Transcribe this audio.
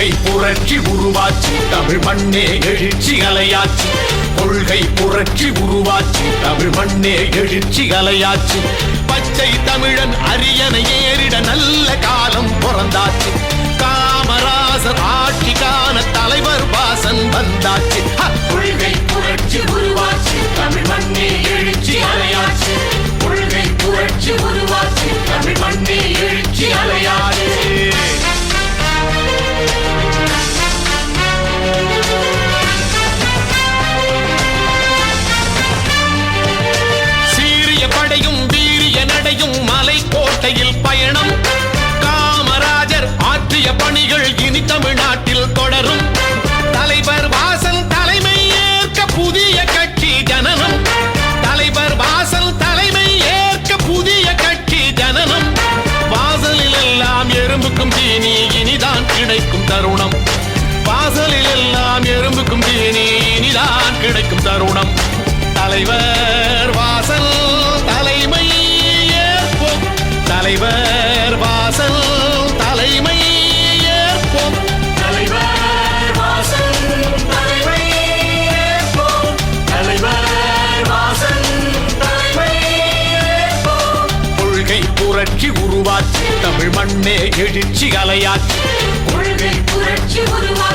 கொள்கை புரட்சி உருவாச்சு. தமிழ் மண்ணே எழுச்சி அலையாச்சு கொள்கை புரட்சி உருவாச்சு. தமிழ் மண்ணே எழுச்சி அலையாச்சு பச்சை தமிழன் அரியணை ஏறிட நல்ல காலம் பயணம் காமராஜர் ஆற்றிய பணிகள் இனி தமிழ்நாட்டில் தொடரும். தலைவர் வாசல் தலைமை ஏற்க புதிய கட்சி ஜனனம். தலைவர் வாசல் தலைமை ஏற்க புதிய கட்சி ஜனனம். வாசலில் எல்லாம் எறும்புக்கும் தீனி இனிதான் கிடைக்கும் தருணம். வாசலில் எல்லாம் எறும்புக்கும் தீனி இனிதான் கிடைக்கும் தருணம். தலைவர் புரட்சி உருவாச்சு தமிழ் மண்ணே எழுச்சி அலையாச்சு கொள்கை புரட்சி உருவா